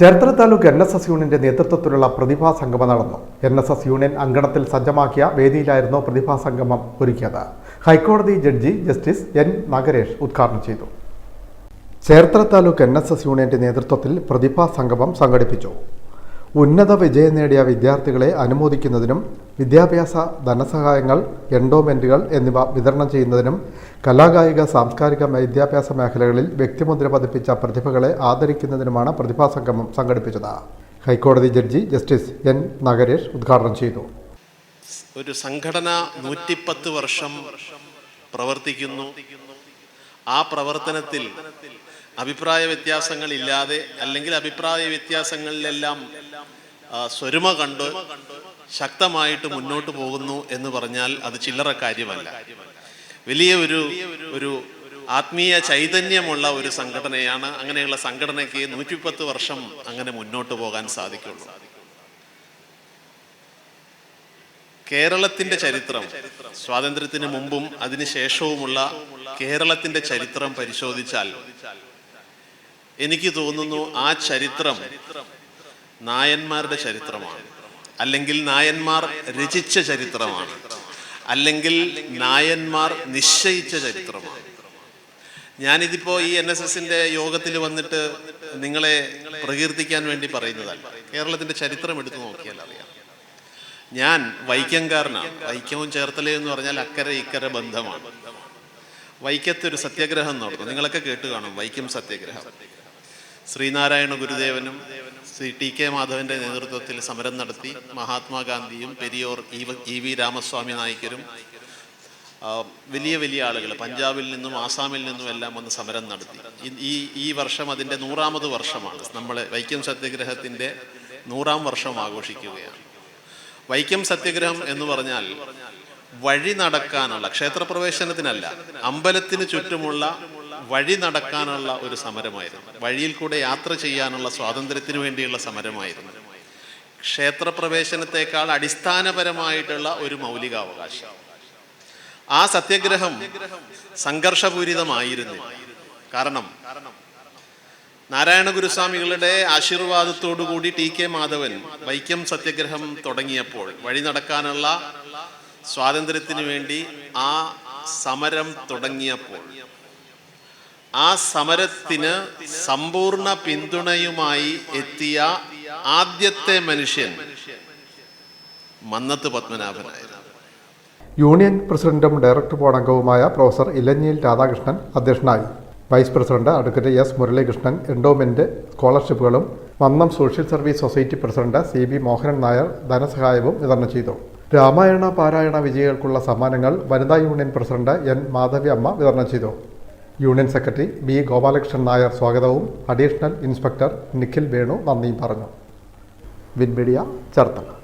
Cherthala taluk N S S യൂണിയന്റെ നേതൃത്വത്തിലുള്ള പ്രതിഭാ സംഗമം നടന്നു. എൻ എസ് എസ് യൂണിയൻ അങ്കണത്തിൽ സജ്ജമാക്കിയ വേദിയിലായിരുന്നു പ്രതിഭാ സംഗമം ഒരുക്കിയത്. ഹൈക്കോടതി ജഡ്ജി ജസ്റ്റിസ് എൻ നഗരേഷ് ഉദ്ഘാടനം ചെയ്തു. Cherthala taluk N S S യൂണിയന്റെ നേതൃത്വത്തിൽ പ്രതിഭാ സംഗമം സംഘടിപ്പിച്ചു. ഉന്നത വിജയം നേടിയ വിദ്യാർത്ഥികളെ അനുമോദിക്കുന്നതിനും വിദ്യാഭ്യാസ ധനസഹായങ്ങൾ എൻഡോമെന്റുകൾ എന്നിവ വിതരണം ചെയ്യുന്നതിനും കലാകായിക സാംസ്കാരിക വിദ്യാഭ്യാസ മേഖലകളിൽ വ്യക്തിമുദ്ര പതിപ്പിച്ച പ്രതിഭകളെ ആദരിക്കുന്നതിനുമാണ് പ്രതിഭാ സംഗമം സംഘടിപ്പിച്ചത്. ഹൈക്കോടതി ജഡ്ജി ജസ്റ്റിസ് എൻ. നഗരേഷ് ഉദ്ഘാടനം ചെയ്തു. ഒരു സംഘടന നൂറ്റിപ്പത്ത് വർഷം പ്രവർത്തിക്കുന്നു. ആ പ്രവർത്തനത്തിൽ അഭിപ്രായ വ്യത്യാസങ്ങളില്ലാതെ അല്ലെങ്കിൽ അഭിപ്രായ വ്യത്യാസങ്ങളിലെല്ലാം സ്വരുമ കണ്ട് ശക്തമായിട്ട് മുന്നോട്ട് പോകുന്നു എന്ന് പറഞ്ഞാൽ അത് ചില്ലറ കാര്യമല്ല. വലിയ ഒരു ഒരു ആത്മീയ ചൈതന്യമുള്ള ഒരു സംഘടനയാണ്. അങ്ങനെയുള്ള സംഘടനയ്ക്ക് നൂറ്റിപ്പത്ത് വർഷം അങ്ങനെ മുന്നോട്ട് പോകാൻ സാധിക്കുള്ളൂ. കേരളത്തിന്റെ ചരിത്രം സ്വാതന്ത്ര്യത്തിന് മുമ്പും അതിനുശേഷവുമുള്ള കേരളത്തിന്റെ ചരിത്രം പരിശോധിച്ചാൽ എനിക്ക് തോന്നുന്നു ആ ചരിത്രം നായന്മാരുടെ ചരിത്രമാണ്. അല്ലെങ്കിൽ നായന്മാർ രചിച്ച ചരിത്രമാണ്. അല്ലെങ്കിൽ നായന്മാർ നിശ്ചയിച്ച ചരിത്രമാണ്. ഞാനിതിപ്പോ ഈ എൻ എസ് എസിന്റെ യോഗത്തിൽ വന്നിട്ട് നിങ്ങളെ പ്രകീർത്തിക്കാൻ വേണ്ടി പറയുന്നതല്ല കേരളത്തിന്റെ ചരിത്രം എടുത്തു നോക്കിയാൽ അറിയാം. ഞാൻ വൈക്കംകാരനാണ് വൈക്കവും ചേർത്തലയും എന്ന് പറഞ്ഞാൽ അക്കരെ ഇക്കരെ ബന്ധമാണ്. വൈക്കത്തൊരു സത്യാഗ്രഹം നടന്നു നിങ്ങളൊക്കെ കേട്ടു കാണും വൈക്കം സത്യഗ്രഹം. ശ്രീനാരായണ ഗുരുദേവനും ശ്രീ ടി കെ മാധവന്റെ നേതൃത്വത്തിൽ സമരം നടത്തി മഹാത്മാഗാന്ധിയും പെരിയോർ ഇ വി രാമസ്വാമി നായിക്കരും വലിയ വലിയ ആളുകൾ പഞ്ചാബിൽ നിന്നും ആസാമിൽ നിന്നും എല്ലാം വന്ന് സമരം നടത്തി. ഈ- ഈ വർഷം അതിന്റെ നൂറാമത് വർഷമാണ്. നമ്മൾ വൈക്കം സത്യാഗ്രഹത്തിന്റെ നൂറാം വർഷം ആഘോഷിക്കുകയാണ്. വൈക്കം സത്യാഗ്രഹം എന്ന് പറഞ്ഞാൽ വഴി നടക്കാനുള്ള ക്ഷേത്രപ്രവേശനത്തിനല്ല അമ്പലത്തിന് ചുറ്റുമുള്ള വഴി നടക്കാനുള്ള ഒരു സമരമായിരുന്നു. വഴിയിൽ കൂടെ യാത്ര ചെയ്യാനുള്ള സ്വാതന്ത്ര്യത്തിന് വേണ്ടിയുള്ള സമരമായിരുന്നു. ക്ഷേത്രപ്രവേശനത്തെക്കാൾ അടിസ്ഥാനപരമായിട്ടുള്ള ഒരു മൗലികാവകാശം. ആ സത്യഗ്രഹം സംഘർഷപൂരിതമായിരുന്നു. കാരണം നാരായണ ഗുരുസ്വാമികളുടെ ആശീർവാദത്തോടു കൂടി ടി കെ മാധവൻ വൈക്കം സത്യഗ്രഹം തുടങ്ങിയപ്പോൾ വഴി നടക്കാനുള്ള സ്വാതന്ത്ര്യത്തിന് വേണ്ടി ആ സമരം തുടങ്ങിയപ്പോൾ ആ സമരത്തിന് സമ്പൂർണ പിന്തുണയുമായി എത്തിയ ആദ്യത്തെ മനുഷ്യൻ മന്നത്ത് പത്മനാഭനായിരുന്നു. യൂണിയൻ പ്രസിഡന്റും ഡയറക്ടർ ബോർഡ് അംഗവുമായ പ്രൊഫസർ ഇലഞ്ഞിയിൽ രാധാകൃഷ്ണൻ അധ്യക്ഷനായി. Vice president advocate S Muralikrishnan endowment സ്കോളർഷിപ്പുകളും Mannam social service society president C B Mohanan Nair ധനസഹായവും വിതരണം ചെയ്തു. രാമായണ പാരായണ വിജയികൾക്കുള്ള സമ്മാനങ്ങൾ വനിതാ union president N Madhavi Amma വിതരണം ചെയ്തു. Union secretary B Gopalakrishnan Nair സ്വാഗതവും. അഡീഷണൽ ഇൻസ്പെക്ടർ നിഖിൽ വേണു നന്ദിയും പറഞ്ഞു. വിൻമീഡിയ ചേർത്തല.